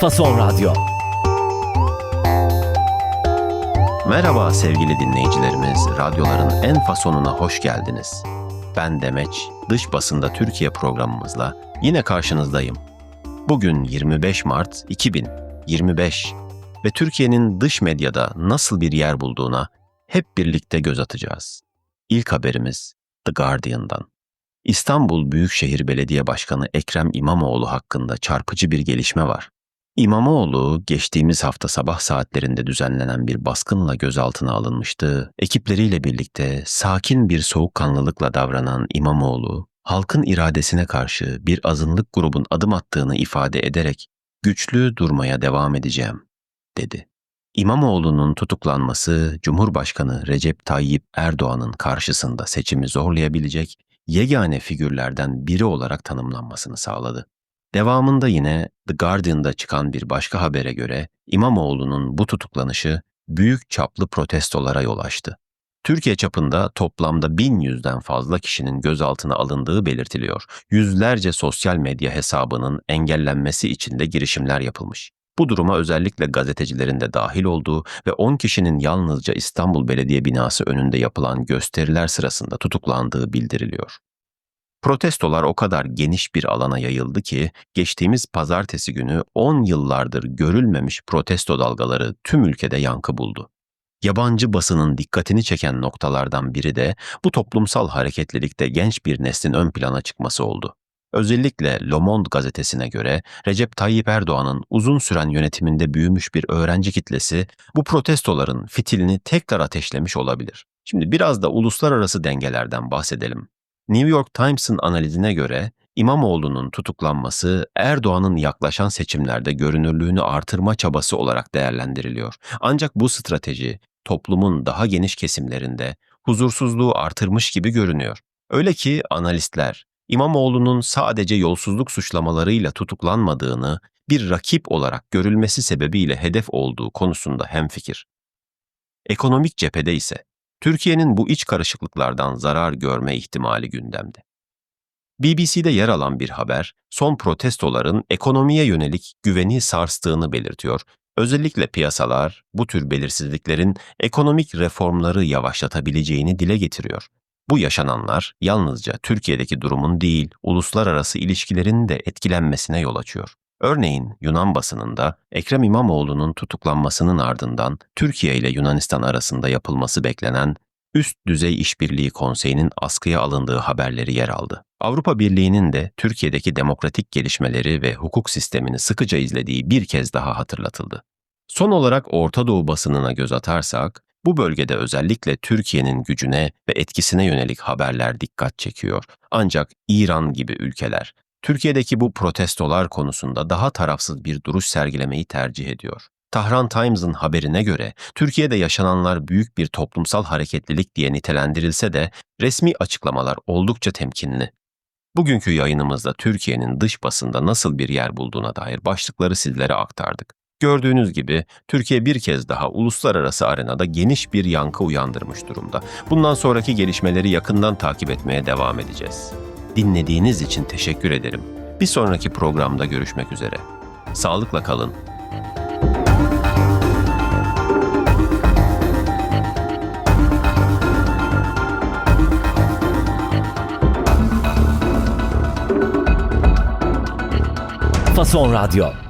Fason Radyo. Merhaba sevgili dinleyicilerimiz, radyoların en fasonuna hoş geldiniz. Ben Demeç, dış basında Türkiye programımızla yine karşınızdayım. Bugün 25 Mart 2025 ve Türkiye'nin dış medyada nasıl bir yer bulduğuna hep birlikte göz atacağız. İlk haberimiz The Guardian'dan. İstanbul Büyükşehir Belediye Başkanı Ekrem İmamoğlu hakkında çarpıcı bir gelişme var. İmamoğlu geçtiğimiz hafta sabah saatlerinde düzenlenen bir baskınla gözaltına alınmıştı. Ekipleriyle birlikte sakin bir soğukkanlılıkla davranan İmamoğlu, halkın iradesine karşı bir azınlık grubun adım attığını ifade ederek güçlü durmaya devam edeceğim, dedi. İmamoğlu'nun tutuklanması Cumhurbaşkanı Recep Tayyip Erdoğan'ın karşısında seçimi zorlayabilecek yegane figürlerden biri olarak tanımlanmasını sağladı. Devamında yine The Guardian'da çıkan bir başka habere göre İmamoğlu'nun bu tutuklanışı büyük çaplı protestolara yol açtı. Türkiye çapında toplamda bin yüzden fazla kişinin gözaltına alındığı belirtiliyor. Yüzlerce sosyal medya hesabının engellenmesi için de girişimler yapılmış. Bu duruma özellikle gazetecilerin de dahil olduğu ve 10 kişinin yalnızca İstanbul Belediye binası önünde yapılan gösteriler sırasında tutuklandığı bildiriliyor. Protestolar o kadar geniş bir alana yayıldı ki geçtiğimiz pazartesi günü 10 yıllardır görülmemiş protesto dalgaları tüm ülkede yankı buldu. Yabancı basının dikkatini çeken noktalardan biri de bu toplumsal hareketlilikte genç bir neslin ön plana çıkması oldu. Özellikle Le Monde gazetesine göre Recep Tayyip Erdoğan'ın uzun süren yönetiminde büyümüş bir öğrenci kitlesi bu protestoların fitilini tekrar ateşlemiş olabilir. Şimdi biraz da uluslararası dengelerden bahsedelim. New York Times'ın analizine göre İmamoğlu'nun tutuklanması Erdoğan'ın yaklaşan seçimlerde görünürlüğünü artırma çabası olarak değerlendiriliyor. Ancak bu strateji toplumun daha geniş kesimlerinde huzursuzluğu artırmış gibi görünüyor. Öyle ki analistler İmamoğlu'nun sadece yolsuzluk suçlamalarıyla tutuklanmadığını bir rakip olarak görülmesi sebebiyle hedef olduğu konusunda hemfikir. Ekonomik cephede ise Türkiye'nin bu iç karışıklıklardan zarar görme ihtimali gündemde. BBC'de yer alan bir haber, son protestoların ekonomiye yönelik güveni sarstığını belirtiyor. Özellikle piyasalar bu tür belirsizliklerin ekonomik reformları yavaşlatabileceğini dile getiriyor. Bu yaşananlar yalnızca Türkiye'deki durumun değil, uluslararası ilişkilerin de etkilenmesine yol açıyor. Örneğin Yunan basınında Ekrem İmamoğlu'nun tutuklanmasının ardından Türkiye ile Yunanistan arasında yapılması beklenen Üst Düzey İşbirliği Konseyi'nin askıya alındığı haberleri yer aldı. Avrupa Birliği'nin de Türkiye'deki demokratik gelişmeleri ve hukuk sistemini sıkıca izlediği bir kez daha hatırlatıldı. Son olarak Orta Doğu basınına göz atarsak, bu bölgede özellikle Türkiye'nin gücüne ve etkisine yönelik haberler dikkat çekiyor. Ancak İran gibi ülkeler Türkiye'deki bu protestolar konusunda daha tarafsız bir duruş sergilemeyi tercih ediyor. Tahran Times'ın haberine göre Türkiye'de yaşananlar büyük bir toplumsal hareketlilik diye nitelendirilse de resmi açıklamalar oldukça temkinli. Bugünkü yayınımızda Türkiye'nin dış basında nasıl bir yer bulduğuna dair başlıkları sizlere aktardık. Gördüğünüz gibi Türkiye bir kez daha uluslararası arenada geniş bir yankı uyandırmış durumda. Bundan sonraki gelişmeleri yakından takip etmeye devam edeceğiz. Dinlediğiniz için teşekkür ederim. Bir sonraki programda görüşmek üzere. Sağlıkla kalın. Fason Radyo.